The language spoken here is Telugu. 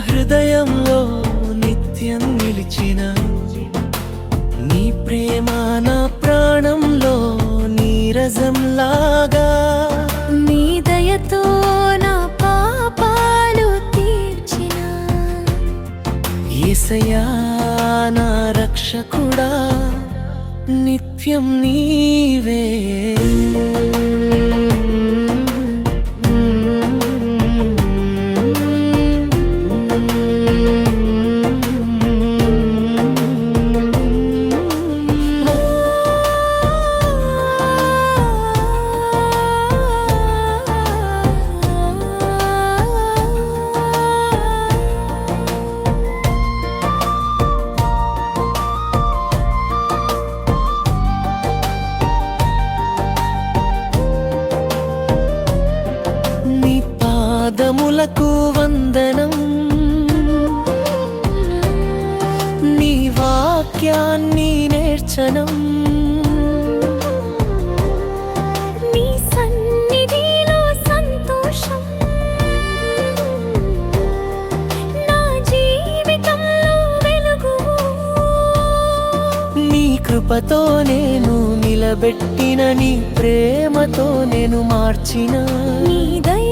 హృదయంలో నిత్యం నిలిచిన నీ ప్రేమ నా ప్రాణంలో నీరజంలాగా నీ దయతో నా పాపాలు తీర్చిన ఏసయా నా రక్షకుడా నిత్యం నీవే. పాదములకు వందనం? నీ వాక్యాన్ని నేర్చనం. నీ సన్నిధిలో సంతోషం. నా జీవితంలో వెలుగు. నీ కృపతో నేను నిలబెట్టిన నీ ప్రేమతో నేను మార్చిన. నీ దయా